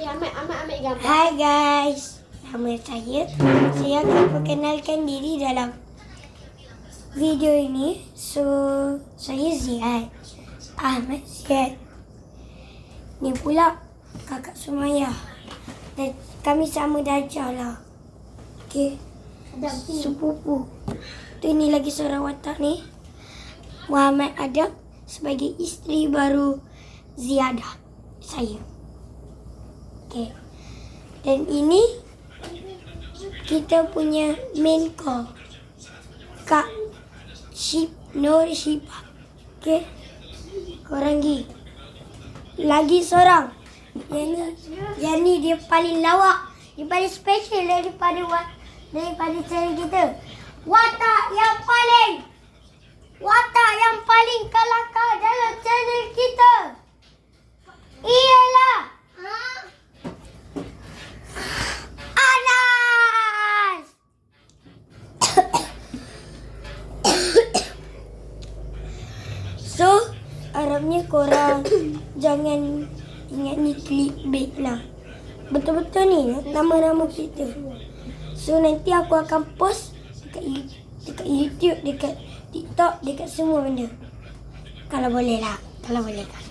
Ambil gambar. Hai guys, nama saya. Saya akan perkenalkan diri dalam video ini. So, saya Ziad. Ahmad Ziad. Ni pula kakak Sumaya. Dan kami sama darjah lah. Sini. sepupu. Tu ni lagi seorang watak ni. Muhammad Adam sebagai isteri baru Ziadah. Saya. Okay. Dan ini kita punya main call. Kak Ship Nur Shipa. Okay. Korang pergi. Lagi seorang. Yang ni, yang ni dia paling lawak. Dia paling special daripada daripada channel kita. Watak yang paling watak yang paling kelakar dalam channel kita. Ialah Anas. so, harapnya korang jangan ingat ni clickbait lah. Betul-betul ni nama-nama kita. So, nanti aku akan post dekat, dekat YouTube, dekat TikTok, dekat semua benda. Kalau boleh lah. Kalau boleh kan.